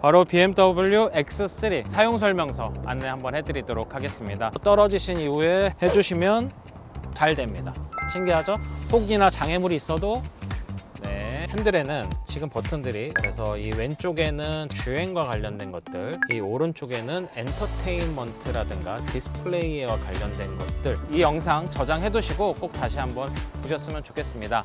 바로 BMW X3 사용 설명서 안내 한번 해드리도록 하겠습니다. 떨어지신 이후에 해주시면 잘 됩니다. 신기하죠? 혹이나 장애물이 있어도 네, 핸들에는 지금 버튼들이 그래서 이 왼쪽에는 주행과 관련된 것들 이 오른쪽에는 엔터테인먼트라든가 디스플레이와 관련된 것들 이 영상 저장해 두시고 꼭 다시 한번 보셨으면 좋겠습니다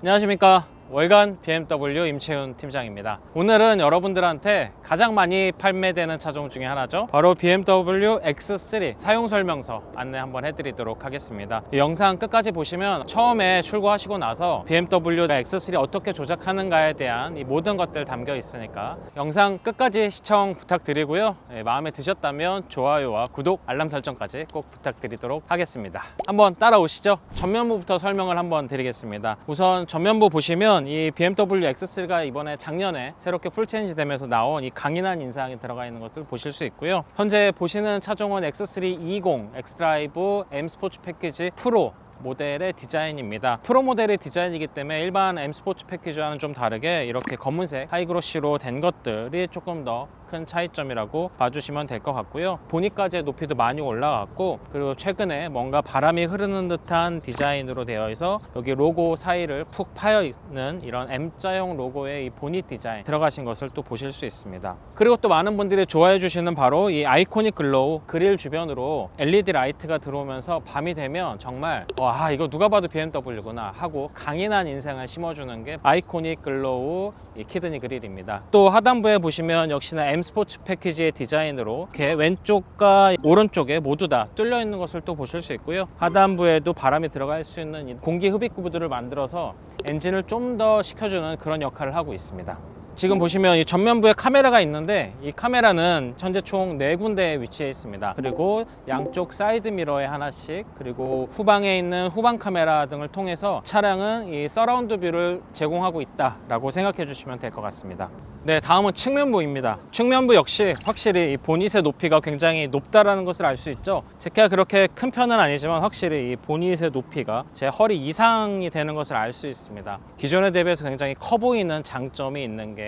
안녕하십니까 월간 BMW 임채훈 팀장입니다. 오늘은 여러분들한테 가장 많이 판매되는 차종 중에 하나죠. 바로 BMW X3 사용 설명서 안내 한번 해드리도록 하겠습니다. 이 영상 끝까지 보시면 처음에 출고하시고 나서 BMW X3 어떻게 조작하는가에 대한 이 모든 것들 담겨 있으니까 영상 끝까지 시청 부탁드리고요. 예, 마음에 드셨다면 좋아요와 구독 알람 설정까지 꼭 부탁드리도록 하겠습니다. 한번 따라오시죠. 전면부부터 설명을 한번 드리겠습니다. 우선 전면부 보시면 이 BMW X3가 이번에 작년에 새롭게 풀체인지 되면서 나온 이 강인한 인상이 들어가 있는 것을 보실 수 있고요 현재 보시는 차종은 X3 20 X드라이브 M 스포츠 패키지 프로 모델의 디자인입니다. 프로 모델의 디자인이기 때문에 일반 M 스포츠 패키지와는 좀 다르게 이렇게 검은색 하이그로시로 된 것들이 조금 더큰 차이점이라고 봐주시면 될 것 같고요. 보니까지의 높이도 많이 올라갔고 그리고 최근에 뭔가 바람이 흐르는 듯한 디자인으로 되어 있어 여기 로고 사이를 푹 파여 있는 이런 M자형 로고의 이 보닛 디자인 들어가신 것을 또 보실 수 있습니다. 그리고 또 많은 분들이 좋아해 주시는 바로 이 아이코닉 글로우 그릴 주변으로 LED 라이트가 들어오면서 밤이 되면 정말 와 이거 누가 봐도 BMW구나 하고 강인한 인상을 심어주는 게 아이코닉 글로우 이 키드니 그릴입니다. 또 하단부에 보시면 역시나 M 스포츠 패키지의 디자인으로 이렇게 왼쪽과 오른쪽에 모두 다 뚫려 있는 것을 또 보실 수 있고요. 하단부에도 바람이 들어갈 수 있는 이 공기 흡입 구들을 만들어서 엔진을 좀 더 식혀주는 그런 역할을 하고 있습니다. 지금 보시면 이 전면부에 카메라가 있는데 이 카메라는 현재 총네 군데에 위치해 있습니다. 그리고 양쪽 사이드 미러에 하나씩 그리고 후방에 있는 후방 카메라 등을 통해서 차량은 이 서라운드 뷰를 제공하고 있다 라고 생각해 주시면 될 것 같습니다. 네, 다음은 측면부입니다. 측면부 역시 확실히 이 보닛의 높이가 굉장히 높다라는 것을 알 수 있죠. 제 키가 그렇게 큰 편은 아니지만 확실히 이 보닛의 높이가 제 허리 이상이 되는 것을 알 수 있습니다. 기존에 대비해서 굉장히 커 보이는 장점이 있는 게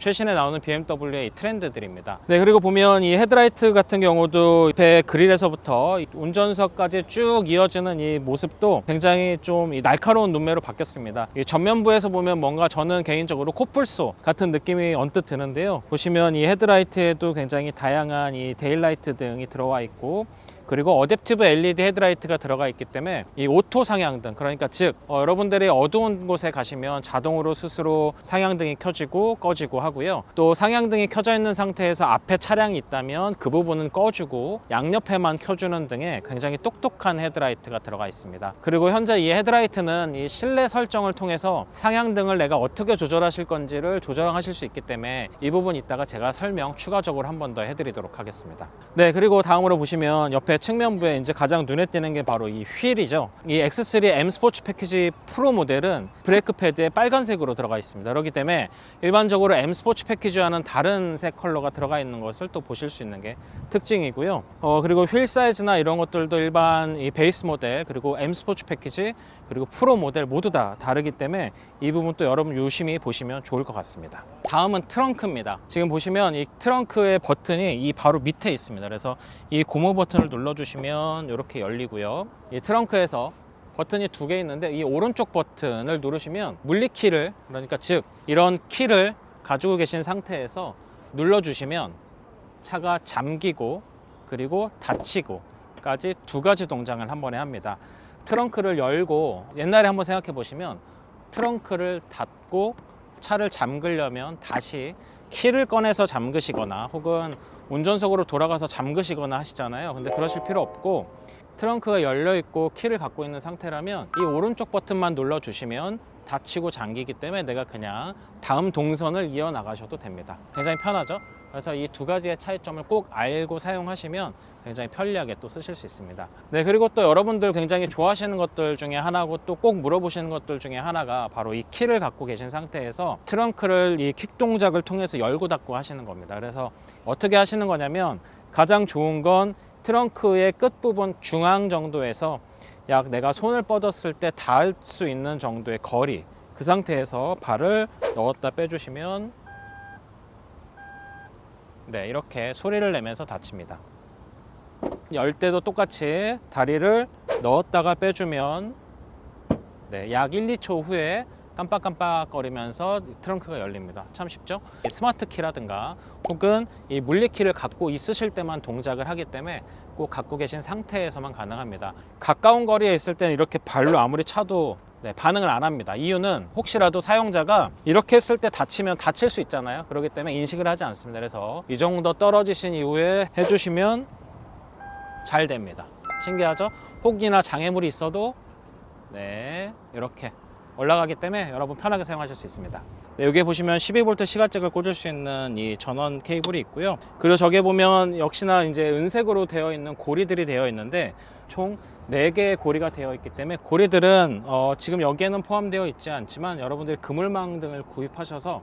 최신에 나오는 BMW의 이 트렌드들입니다. 네, 그리고 보면 이 헤드라이트 같은 경우도 배 그릴에서부터 이 운전석까지 쭉 이어지는 이 모습도 굉장히 좀이 날카로운 눈매로 바뀌었습니다. 이 전면부에서 보면 뭔가 저는 개인적으로 코뿔소 같은 느낌이 언뜻 드는데요. 보시면 이 헤드라이트에도 굉장히 다양한 이 데일라이트 등이 들어와 있고 그리고 어댑티브 LED 헤드라이트가 들어가 있기 때문에 이 오토 상향등 그러니까 즉 어, 여러분들이 어두운 곳에 가시면 자동으로 스스로 상향등이 켜지고 꺼지고 하고요. 또 상향등이 켜져 있는 상태에서 앞에 차량이 있다면 그 부분은 꺼주고 양옆에만 켜주는 등의 굉장히 똑똑한 헤드라이트가 들어가 있습니다. 그리고 현재 이 헤드라이트는 이 실내 설정을 통해서 상향등을 내가 어떻게 조절하실 건지를 조절하실 수 있기 때문에 이 부분 이따가 제가 설명 추가적으로 한 번 더 해드리도록 하겠습니다. 네 그리고 다음으로 보시면 옆에 측면부에 이제 가장 눈에 띄는 게 바로 이 휠이죠. 이 X3 M 스포츠 패키지 프로 모델은 브레이크 패드에 빨간색으로 들어가 있습니다. 그렇기 때문에 일반적으로 M 스포츠 패키지와는 다른 색 컬러가 들어가 있는 것을 또 보실 수 있는 게 특징이고요. 어, 그리고 휠 사이즈나 이런 것들도 일반 이 베이스 모델 그리고 M 스포츠 패키지 그리고 프로 모델 모두 다 다르기 때문에 이 부분 또 여러분 유심히 보시면 좋을 것 같습니다. 다음은 트렁크입니다. 지금 보시면 이 트렁크의 버튼이 이 바로 밑에 있습니다. 그래서 이 고무 버튼을 눌러주시면 이렇게 열리고요. 이 트렁크에서 버튼이 두 개 있는데 이 오른쪽 버튼을 누르시면 물리키를 그러니까 즉 이런 키를 가지고 계신 상태에서 눌러주시면 차가 잠기고 그리고 닫히고 까지 두 가지 동작을 한 번에 합니다. 트렁크를 열고 옛날에 한번 생각해 보시면 트렁크를 닫고 차를 잠그려면 다시 키를 꺼내서 잠그시거나 혹은 운전석으로 돌아가서 잠그시거나 하시잖아요. 근데 그러실 필요 없고 트렁크가 열려 있고 키를 갖고 있는 상태라면 이 오른쪽 버튼만 눌러 주시면 닫히고 잠기기 때문에 내가 그냥 다음 동선을 이어 나가셔도 됩니다. 굉장히 편하죠? 그래서 이 두 가지의 차이점을 꼭 알고 사용하시면 굉장히 편리하게 또 쓰실 수 있습니다. 네, 그리고 또 여러분들 굉장히 좋아하시는 것들 중에 하나고 또 꼭 물어보시는 것들 중에 하나가 바로 이 키를 갖고 계신 상태에서 트렁크를 이 킥 동작을 통해서 열고 닫고 하시는 겁니다. 그래서 어떻게 하시는 거냐면 가장 좋은 건 트렁크의 끝부분 중앙 정도에서 약 내가 손을 뻗었을 때 닿을 수 있는 정도의 거리 그 상태에서 발을 넣었다 빼주시면 네 이렇게 소리를 내면서 닫힙니다. 열 때도 똑같이 다리를 넣었다가 빼주면 네, 약 1, 2초 후에 깜빡깜빡거리면서 트렁크가 열립니다. 참 쉽죠? 이 스마트 키라든가 혹은 이 물리 키를 갖고 있으실 때만 동작을 하기 때문에 꼭 갖고 계신 상태에서만 가능합니다. 가까운 거리에 있을 때는 이렇게 발로 아무리 차도 네, 반응을 안 합니다. 이유는 혹시라도 사용자가 이렇게 했을 때 다치면 다칠 수 있잖아요. 그렇기 때문에 인식을 하지 않습니다. 그래서 이 정도 떨어지신 이후에 해주시면 잘 됩니다. 신기하죠? 혹이나 장애물이 있어도 네 이렇게 올라가기 때문에 여러분 편하게 사용하실 수 있습니다. 네, 여기 보시면 12V 시가잭을 꽂을 수 있는 이 전원 케이블이 있고요. 그리고 저기 보면 역시나 이제 은색으로 되어 있는 고리들이 되어 있는데 총 4개의 고리가 되어 있기 때문에 고리들은 어, 지금 여기에는 포함되어 있지 않지만 여러분들이 그물망 등을 구입하셔서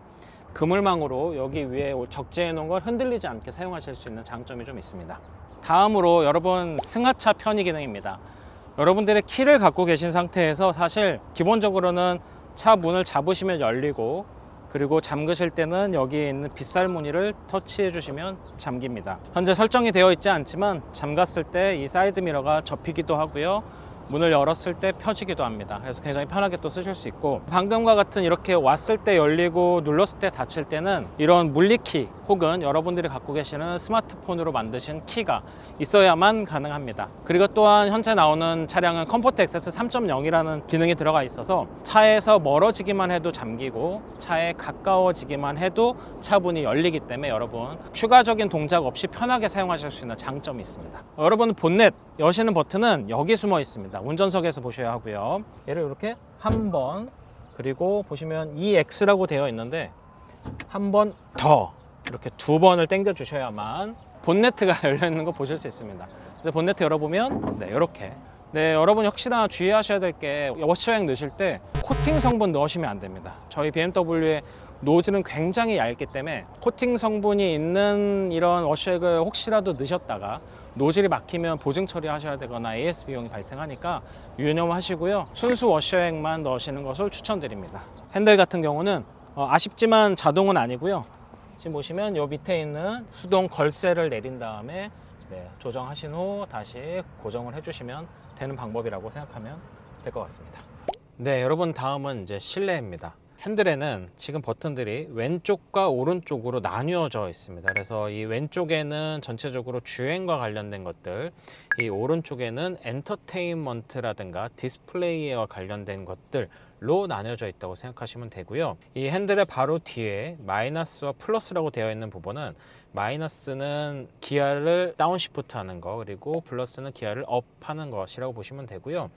그물망으로 여기 위에 적재해 놓은 걸 흔들리지 않게 사용하실 수 있는 장점이 좀 있습니다. 다음으로 여러분 승하차 편의 기능입니다. 여러분들의 키를 갖고 계신 상태에서 사실 기본적으로는 차 문을 잡으시면 열리고 그리고 잠그실 때는 여기에 있는 빗살 무늬를 터치해 주시면 잠깁니다. 현재 설정이 되어 있지 않지만 잠갔을 때 이 사이드 미러가 접히기도 하고요. 문을 열었을 때 펴지기도 합니다. 그래서 굉장히 편하게 또 쓰실 수 있고 방금과 같은 이렇게 왔을 때 열리고 눌렀을 때 닫힐 때는 이런 물리키 혹은 여러분들이 갖고 계시는 스마트폰으로 만드신 키가 있어야만 가능합니다. 그리고 또한 현재 나오는 차량은 컴포트 액세스 3.0이라는 기능이 들어가 있어서 차에서 멀어지기만 해도 잠기고 차에 가까워지기만 해도 차문이 열리기 때문에 여러분 추가적인 동작 없이 편하게 사용하실 수 있는 장점이 있습니다. 여러분 본넷 여시는 버튼은 여기 숨어 있습니다. 운전석에서 보셔야 하고요. 얘를 이렇게 한 번 그리고 보시면 EX라고 되어 있는데 한 번 더 이렇게 두 번을 당겨 주셔야만 본네트가 열려 있는 거 보실 수 있습니다. 그래서 본네트 열어보면 네 이렇게 네 여러분 혹시나 주의하셔야 될 게 워셔액 넣으실 때 코팅 성분 넣으시면 안 됩니다. 저희 BMW의 노즐은 굉장히 얇기 때문에 코팅 성분이 있는 이런 워셔액을 혹시라도 넣으셨다가 노즐이 막히면 보증 처리하셔야 되거나 AS 비용이 발생하니까 유념하시고요. 순수 워셔액만 넣으시는 것을 추천드립니다. 핸들 같은 경우는 어, 아쉽지만 자동은 아니고요. 지금 보시면 요 밑에 있는 수동 걸쇠를 내린 다음에 네, 조정하신 후 다시 고정을 해주시면 되는 방법이라고 생각하면 될 것 같습니다. 네, 여러분 다음은 이제 실내입니다. 핸들에는 지금 버튼들이 왼쪽과 오른쪽으로 나뉘어져 있습니다. 그래서 이 왼쪽에는 전체적으로 주행과 관련된 것들, 이 오른쪽에는 엔터테인먼트라든가 디스플레이와 관련된 것들로 나뉘어져 있다고 생각하시면 되고요. 이 핸들의 바로 뒤에 마이너스와 플러스라고 되어 있는 부분은 마이너스는 기아를 다운시프트 하는 거, 그리고 플러스는 기아를 업 하는 것이라고 보시면 되고요.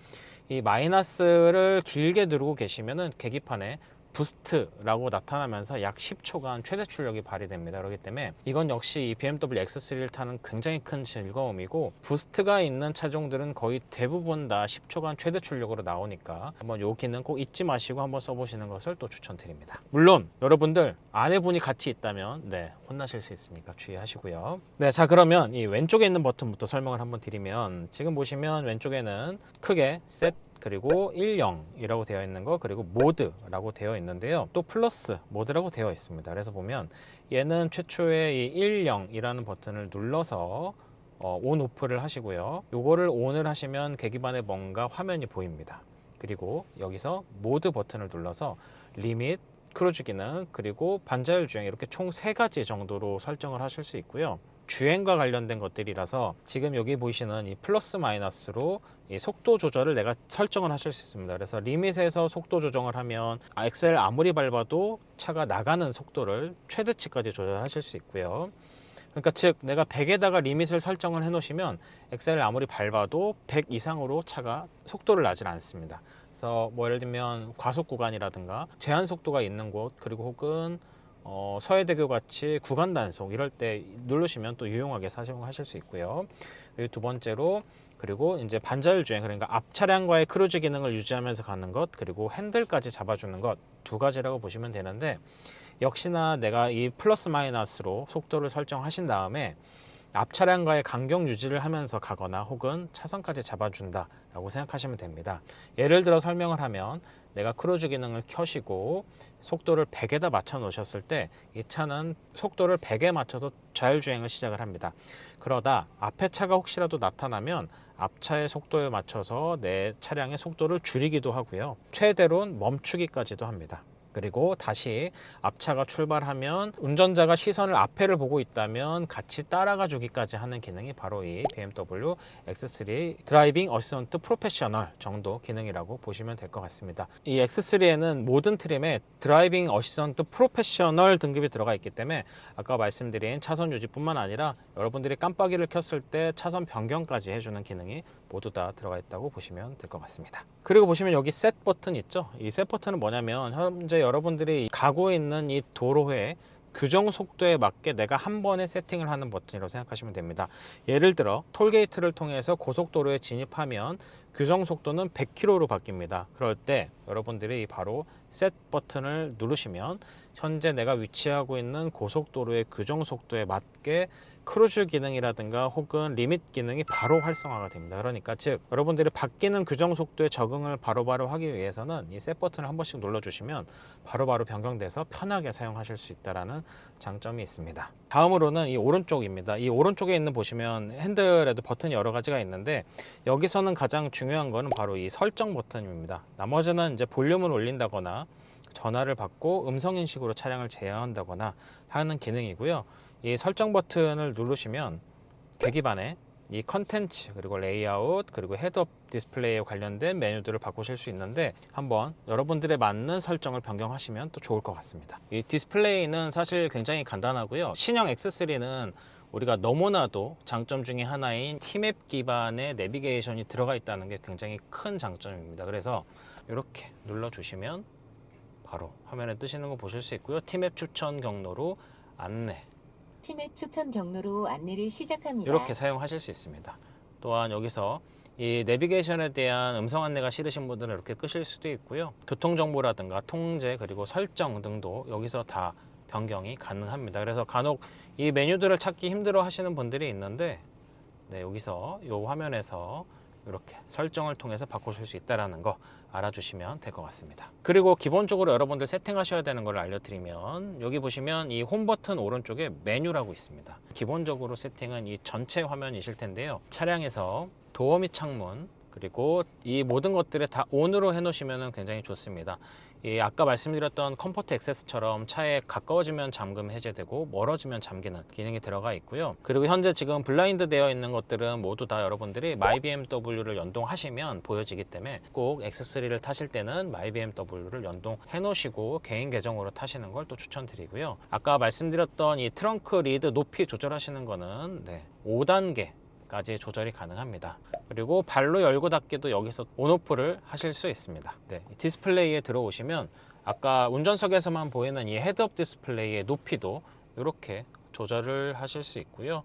이 마이너스를 길게 누르고 계시면은 계기판에 부스트라고 나타나면서 약 10초간 최대 출력이 발휘됩니다. 그렇기 때문에 이건 역시 이 BMW X3를 타는 굉장히 큰 즐거움이고 부스트가 있는 차종들은 거의 대부분 다 10초간 최대 출력으로 나오니까 한번 요 기능 꼭 잊지 마시고 한번 써보시는 것을 또 추천드립니다. 물론 여러분들 아내분이 같이 있다면 네 혼나실 수 있으니까 주의하시고요. 네, 자 그러면 이 왼쪽에 있는 버튼부터 설명을 한번 드리면 지금 보시면 왼쪽에는 크게 셋 그리고 10이라고 되어 있는 거 그리고 모드라고 되어 있는데요. 또 플러스 모드라고 되어 있습니다. 그래서 보면 얘는 최초의 이 10이라는 버튼을 눌러서 어, 온 오프를 하시고요. 요거를 온을 하시면 계기판에 뭔가 화면이 보입니다. 그리고 여기서 모드 버튼을 눌러서 리밋 크루즈 기능 그리고 반자율 주행 이렇게 총 세 가지 정도로 설정을 하실 수 있고요 주행과 관련된 것들이라서 지금 여기 보이시는 이 플러스 마이너스로 이 속도 조절을 내가 설정을 하실 수 있습니다. 그래서 리밋에서 속도 조정을 하면 엑셀 아무리 밟아도 차가 나가는 속도를 최대치까지 조절하실 수 있고요. 그러니까 즉 내가 100에다가 리밋을 설정을 해 놓으시면 엑셀을 아무리 밟아도 100 이상으로 차가 속도를 나질 않습니다. 그래서 뭐 예를 들면 과속 구간이라든가 제한 속도가 있는 곳 그리고 혹은 어, 서해대교 같이 구간 단속 이럴 때 누르시면 또 유용하게 사용하실 수 있고요. 그리고 두 번째로 그리고 이제 반자율 주행 그러니까 앞 차량과의 크루즈 기능을 유지하면서 가는 것 그리고 핸들까지 잡아주는 것 두 가지라고 보시면 되는데 역시나 내가 이 플러스 마이너스로 속도를 설정하신 다음에 앞 차량과의 간격 유지를 하면서 가거나 혹은 차선까지 잡아준다 라고 생각하시면 됩니다. 예를 들어 설명을 하면 내가 크루즈 기능을 켜시고 속도를 100에다 맞춰 놓으셨을 때 이 차는 속도를 100에 맞춰서 좌율주행을 시작을 합니다. 그러다 앞에 차가 혹시라도 나타나면 앞차의 속도에 맞춰서 내 차량의 속도를 줄이기도 하고요. 최대로는 멈추기까지도 합니다. 그리고 다시 앞차가 출발하면 운전자가 시선을 앞에를 보고 있다면 같이 따라가 주기까지 하는 기능이 바로 이 BMW X3 드라이빙 어시스턴트 프로페셔널 정도 기능이라고 보시면 될 것 같습니다. 이 X3에는 모든 트림에 드라이빙 어시스턴트 프로페셔널 등급이 들어가 있기 때문에 아까 말씀드린 차선 유지뿐만 아니라 여러분들이 깜빡이를 켰을 때 차선 변경까지 해주는 기능이 모두 다 들어가 있다고 보시면 될 것 같습니다. 그리고 보시면 여기 셋 버튼 있죠? 이 셋 버튼은 뭐냐면 현재 여러분들이 가고 있는 이 도로에 규정 속도에 맞게 내가 한 번에 세팅을 하는 버튼이라고 생각하시면 됩니다. 예를 들어 톨게이트를 통해서 고속도로에 진입하면 규정 속도는 100km로 바뀝니다. 그럴 때 여러분들이 바로 셋 버튼을 누르시면 현재 내가 위치하고 있는 고속도로의 규정 속도에 맞게 크루즈 기능이라든가 혹은 리밋 기능이 바로 활성화가 됩니다. 그러니까 즉 여러분들이 바뀌는 규정 속도에 적응을 바로바로 하기 위해서는 이 셋 버튼을 한 번씩 눌러주시면 바로 바로 변경돼서 편하게 사용하실 수 있다라는 장점이 있습니다. 다음으로는 이 오른쪽입니다. 이 오른쪽에 있는 보시면 핸들에도 버튼이 여러 가지가 있는데 여기서는 가장 중요한 거는 바로 이 설정 버튼입니다. 나머지는 이제 볼륨을 올린다거나 전화를 받고 음성 인식으로 차량을 제어한다거나 하는 기능이고요. 이 설정 버튼을 누르시면 계기판에 이 컨텐츠 그리고 레이아웃 그리고 헤드업 디스플레이에 관련된 메뉴들을 바꾸실 수 있는데 한번 여러분들의 맞는 설정을 변경하시면 또 좋을 것 같습니다. 이 디스플레이는 사실 굉장히 간단하고요. 신형 X3는 우리가 너무나도 장점 중에 하나인 티맵 기반의 내비게이션이 들어가 있다는 게 굉장히 큰 장점입니다. 그래서 이렇게 눌러주시면 바로 화면에 뜨시는 거 보실 수 있고요. 티맵 추천 경로로 안내 팀앱 추천 경로로 안내를 시작합니다. 이렇게 사용하실 수 있습니다. 또한 여기서 이 내비게이션에 대한 음성 안내가 싫으신 분들은 이렇게 끄실 수도 있고요. 교통 정보라든가 통제 그리고 설정 등도 여기서 다 변경이 가능합니다. 그래서 간혹 이 메뉴들을 찾기 힘들어 하시는 분들이 있는데 네, 여기서 이 화면에서 이렇게 설정을 통해서 바꾸실 수 있다는 거 알아주시면 될 것 같습니다. 그리고 기본적으로 여러분들 세팅하셔야 되는 걸 알려드리면 여기 보시면 이 홈 버튼 오른쪽에 메뉴라고 있습니다. 기본적으로 세팅은 이 전체 화면이실 텐데요. 차량에서 도어 및 창문 그리고 이 모든 것들을 다 ON으로 해놓으시면 굉장히 좋습니다. 이 아까 말씀드렸던 컴포트 액세스처럼 차에 가까워지면 잠금 해제되고 멀어지면 잠기는 기능이 들어가 있고요. 그리고 현재 지금 블라인드 되어 있는 것들은 모두 다 여러분들이 MyBMW를 연동하시면 보여지기 때문에 꼭 X3를 타실 때는 MyBMW를 연동해 놓으시고 개인 계정으로 타시는 걸 또 추천드리고요. 아까 말씀드렸던 이 트렁크 리드 높이 조절하시는 거는 네, 5단계 까지 조절이 가능합니다. 그리고 발로 열고 닫기도 여기서 온오프를 하실 수 있습니다. 네, 이 디스플레이에 들어오시면 아까 운전석에서만 보이는 이 헤드업 디스플레이의 높이도 이렇게 조절을 하실 수 있고요.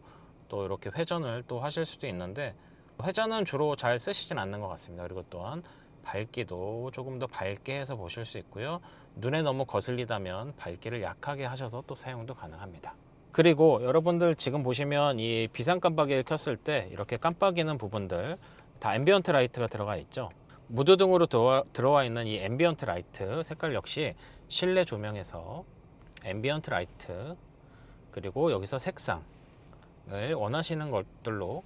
또 이렇게 회전을 또 하실 수도 있는데 회전은 주로 잘 쓰시진 않는 것 같습니다. 그리고 또한 밝기도 조금 더 밝게 해서 보실 수 있고요. 눈에 너무 거슬리다면 밝기를 약하게 하셔서 또 사용도 가능합니다. 그리고 여러분들 지금 보시면 이 비상 깜빡이를 켰을 때 이렇게 깜빡이는 부분들 다 앰비언트 라이트가 들어가 있죠. 무드 등으로 들어와, 들어와 있는 이 앰비언트 라이트 색깔 역시 실내 조명에서 앰비언트 라이트 그리고 여기서 색상을 원하시는 것들로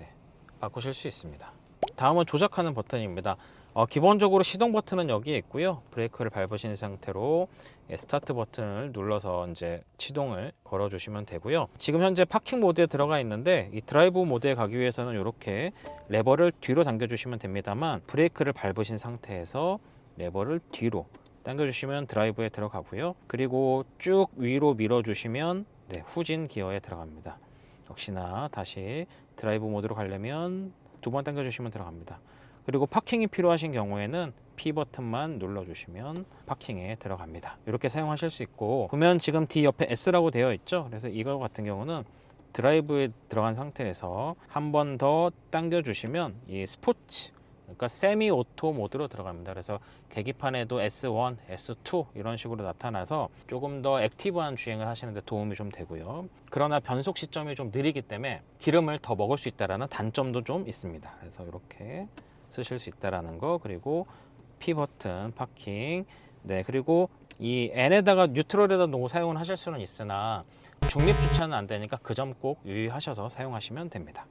네, 바꾸실 수 있습니다. 다음은 조작하는 버튼입니다. 어, 기본적으로 시동 버튼은 여기에 있고요. 브레이크를 밟으신 상태로 예, 스타트 버튼을 눌러서 이제 시동을 걸어 주시면 되고요. 지금 현재 파킹 모드에 들어가 있는데 이 드라이브 모드에 가기 위해서는 이렇게 레버를 뒤로 당겨 주시면 됩니다만 브레이크를 밟으신 상태에서 레버를 뒤로 당겨 주시면 드라이브에 들어가고요. 그리고 쭉 위로 밀어 주시면 네, 후진 기어에 들어갑니다. 역시나 다시 드라이브 모드로 가려면 두 번 당겨 주시면 들어갑니다. 그리고 파킹이 필요하신 경우에는 P 버튼만 눌러주시면 파킹에 들어갑니다. 이렇게 사용하실 수 있고 보면 지금 D 옆에 S라고 되어 있죠. 그래서 이거 같은 경우는 드라이브에 들어간 상태에서 한 번 더 당겨주시면 이 스포츠 그러니까 세미 오토 모드로 들어갑니다. 그래서 계기판에도 S1, S2 이런 식으로 나타나서 조금 더 액티브한 주행을 하시는데 도움이 좀 되고요. 그러나 변속 시점이 좀 느리기 때문에 기름을 더 먹을 수 있다라는 단점도 좀 있습니다. 그래서 이렇게 쓰실 수 있다라는 거 그리고 P 버튼 파킹. 네, 그리고 이 N에다가 뉴트럴에다 놓고 사용을 하실 수는 있으나 중립 주차는 안 되니까 그 점 꼭 유의하셔서 사용하시면 됩니다.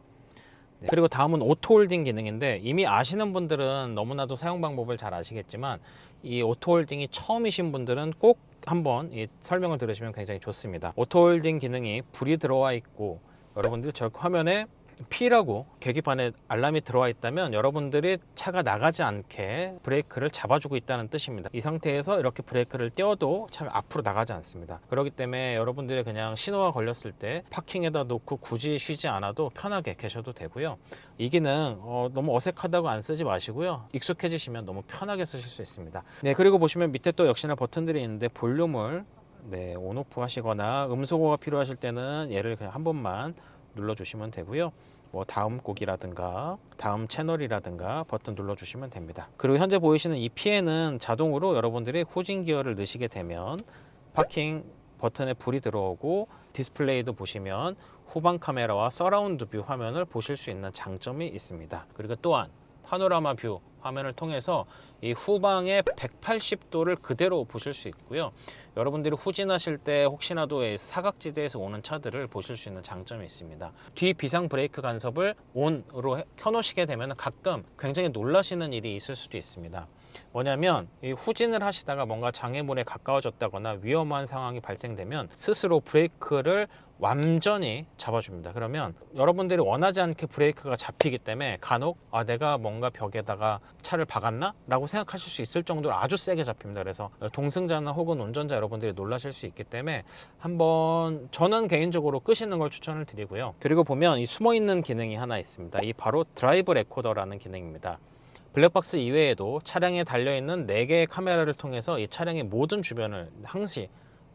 네, 그리고 다음은 오토 홀딩 기능인데 이미 아시는 분들은 너무나도 사용 방법을 잘 아시겠지만 이 오토 홀딩이 처음이신 분들은 꼭 한번 이 설명을 들으시면 굉장히 좋습니다. 오토 홀딩 기능이 불이 들어와 있고 여러분들 저 화면에 P라고 계기판에 알람이 들어와 있다면 여러분들이 차가 나가지 않게 브레이크를 잡아주고 있다는 뜻입니다. 이 상태에서 이렇게 브레이크를 떼어도 차가 앞으로 나가지 않습니다. 그렇기 때문에 여러분들이 그냥 신호가 걸렸을 때 파킹에다 놓고 굳이 쉬지 않아도 편하게 계셔도 되고요. 이 기능 어, 너무 어색하다고 안 쓰지 마시고요. 익숙해지시면 너무 편하게 쓰실 수 있습니다. 네, 그리고 보시면 밑에 또 역시나 버튼들이 있는데 볼륨을 네, 온오프 하시거나 음소거가 필요하실 때는 얘를 그냥 한 번만 눌러주시면 되고요. 뭐 다음 곡이라든가 다음 채널이라든가 버튼 눌러주시면 됩니다. 그리고 현재 보이시는 이 P에는 자동으로 여러분들이 후진 기어를 넣으시게 되면 파킹 버튼에 불이 들어오고 디스플레이도 보시면 후방 카메라와 서라운드 뷰 화면을 보실 수 있는 장점이 있습니다. 그리고 또한 파노라마 뷰 화면을 통해서 이 후방의 180도를 그대로 보실 수 있고요. 여러분들이 후진하실 때 혹시나도 이 사각지대에서 오는 차들을 보실 수 있는 장점이 있습니다. 뒤 비상 브레이크 간섭을 ON으로 켜놓으시게 되면 가끔 굉장히 놀라시는 일이 있을 수도 있습니다. 뭐냐면 이 후진을 하시다가 뭔가 장애물에 가까워졌다거나 위험한 상황이 발생되면 스스로 브레이크를 완전히 잡아줍니다. 그러면 여러분들이 원하지 않게 브레이크가 잡히기 때문에 간혹 아 내가 뭔가 벽에다가 차를 박았나? 라고 생각하실 수 있을 정도로 아주 세게 잡힙니다. 그래서 동승자나 혹은 운전자 여러분들이 놀라실 수 있기 때문에 한번 저는 개인적으로 끄시는 걸 추천을 드리고요. 그리고 보면 이 숨어 있는 기능이 하나 있습니다. 이 바로 드라이브 레코더라는 기능입니다. 블랙박스 이외에도 차량에 달려있는 4개의 카메라를 통해서 이 차량의 모든 주변을 항시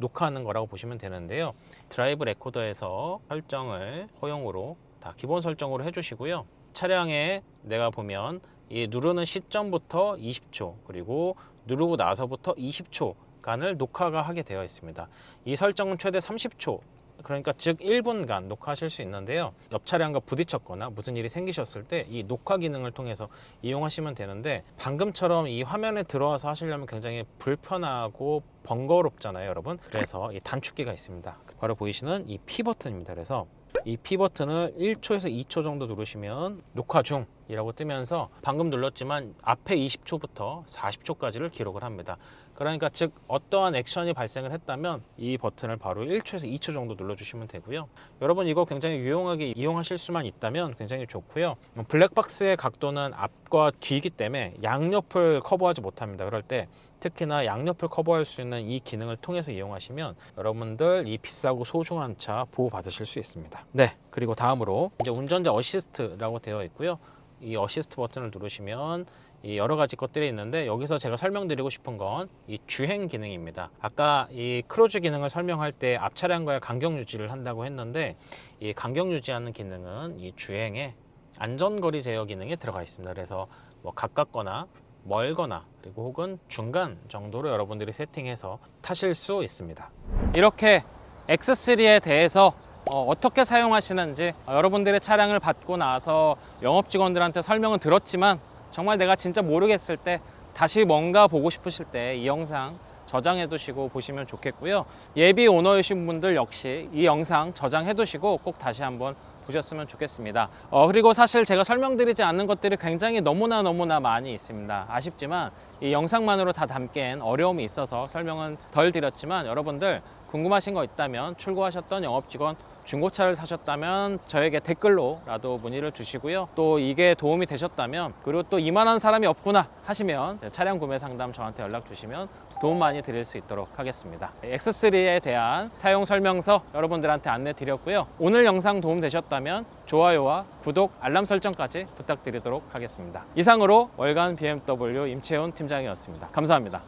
녹화하는 거라고 보시면 되는데요. 드라이브 레코더에서 설정을 허용으로 다 기본 설정으로 해주시고요. 차량에 내가 보면 이 누르는 시점부터 20초 그리고 누르고 나서부터 20초간을 녹화가 하게 되어 있습니다. 이 설정은 최대 30초 그러니까 즉 1분간 녹화하실 수 있는데요. 옆 차량과 부딪혔거나 무슨 일이 생기셨을 때 이 녹화 기능을 통해서 이용하시면 되는데 방금처럼 이 화면에 들어와서 하시려면 굉장히 불편하고 번거롭잖아요, 여러분. 그래서 이 단축키가 있습니다. 바로 보이시는 이 P 버튼입니다. 그래서 이 P 버튼을 1초에서 2초 정도 누르시면 녹화 중 이라고 뜨면서 방금 눌렀지만 앞에 20초부터 40초까지를 기록을 합니다. 그러니까 즉 어떠한 액션이 발생을 했다면 이 버튼을 바로 1초에서 2초 정도 눌러주시면 되고요. 여러분 이거 굉장히 유용하게 이용하실 수만 있다면 굉장히 좋고요. 블랙박스의 각도는 앞과 뒤이기 때문에 양옆을 커버하지 못합니다. 그럴 때 특히나 양옆을 커버할 수 있는 이 기능을 통해서 이용하시면 여러분들 이 비싸고 소중한 차 보호 받으실 수 있습니다. 네, 그리고 다음으로 이제 운전자 어시스트라고 되어 있고요. 이 어시스트 버튼을 누르시면 이 여러 가지 것들이 있는데 여기서 제가 설명드리고 싶은 건 이 주행 기능입니다. 아까 이 크루즈 기능을 설명할 때 앞 차량과의 간격 유지를 한다고 했는데 이 간격 유지하는 기능은 이 주행에 안전거리 제어 기능이 들어가 있습니다. 그래서 뭐 가깝거나 멀거나 그리고 혹은 중간 정도로 여러분들이 세팅해서 타실 수 있습니다. 이렇게 X3에 대해서 어, 떻게 사용하시는지 어, 여러분들의 차량을 받고 나서 영업 직원들한테 설명은 들었지만 정말 내가 진짜 모르겠을 때 다시 뭔가 보고 싶으실 때 이 영상 저장해 두시고 보시면 좋겠고요. 예비 오너이신 분들 역시 이 영상 저장해 두시고 꼭 다시 한번 보셨으면 좋겠습니다. 어, 그리고 사실 제가 설명드리지 않는 것들이 굉장히 너무나 너무나 많이 있습니다. 아쉽지만 이 영상만으로 다 담기엔 어려움이 있어서 설명은 덜 드렸지만 여러분들 궁금하신 거 있다면 출고하셨던 영업 직원 중고차를 사셨다면 저에게 댓글로라도 문의를 주시고요. 또 이게 도움이 되셨다면 그리고 또 이만한 사람이 없구나 하시면 차량 구매 상담 저한테 연락 주시면 도움 많이 드릴 수 있도록 하겠습니다. X3에 대한 사용 설명서 여러분들한테 안내 드렸고요. 오늘 영상 도움 되셨다면 좋아요와 구독, 알람 설정까지 부탁드리도록 하겠습니다. 이상으로 월간 BMW 임채훈 팀장이었습니다. 감사합니다.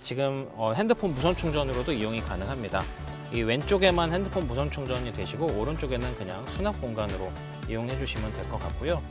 지금 어, 핸드폰 무선 충전으로도 이용이 가능합니다. 이 왼쪽에만 핸드폰 무선 충전이 되시고 오른쪽에는 그냥 수납 공간으로 이용해 주시면 될 것 같고요.